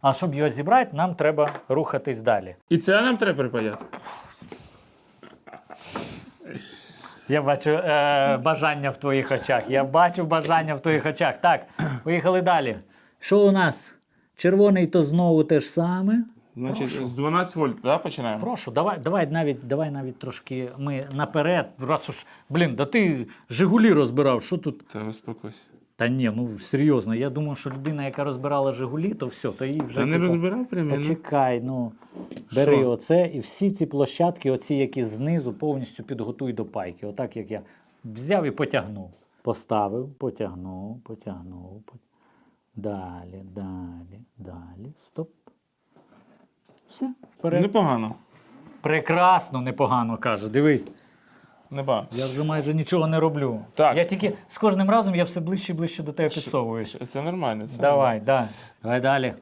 А щоб його зібрати, нам треба рухатись далі. І це нам треба припаяти. Я бачу е, бажання в твоїх очах. Я бачу бажання в твоїх очах. Так, поїхали далі. Що у нас? Червоний то знову те ж саме. Значить, з 12 вольт, да, починаємо? Прошу, давай, давай навіть, давай навіть трошки ми наперед. Раз уж, блін, да ти Жигулі розбирав, що тут? Та успокойся. Та ні, ну серйозно. Я думав, що людина, яка розбирала Жигулі, то все, то її вже. Та не типу, розбирав прямо. ну. Почекай, ну бери Що? оце і всі ці площадки, оці, які знизу, повністю підготуй до пайки. Отак як я взяв і потягнув. Поставив, потягнув, потягнув. пот- Далі, далі, далі. Стоп. Все, вперед. Непогано. Прекрасно, непогано каже. Дивись, Непогано. я вже майже нічого не роблю. Так. Я тільки з кожним разом я все ближче і ближче до тебе підсовуюсь. Це нормально. Це Давай, да. Давай далі.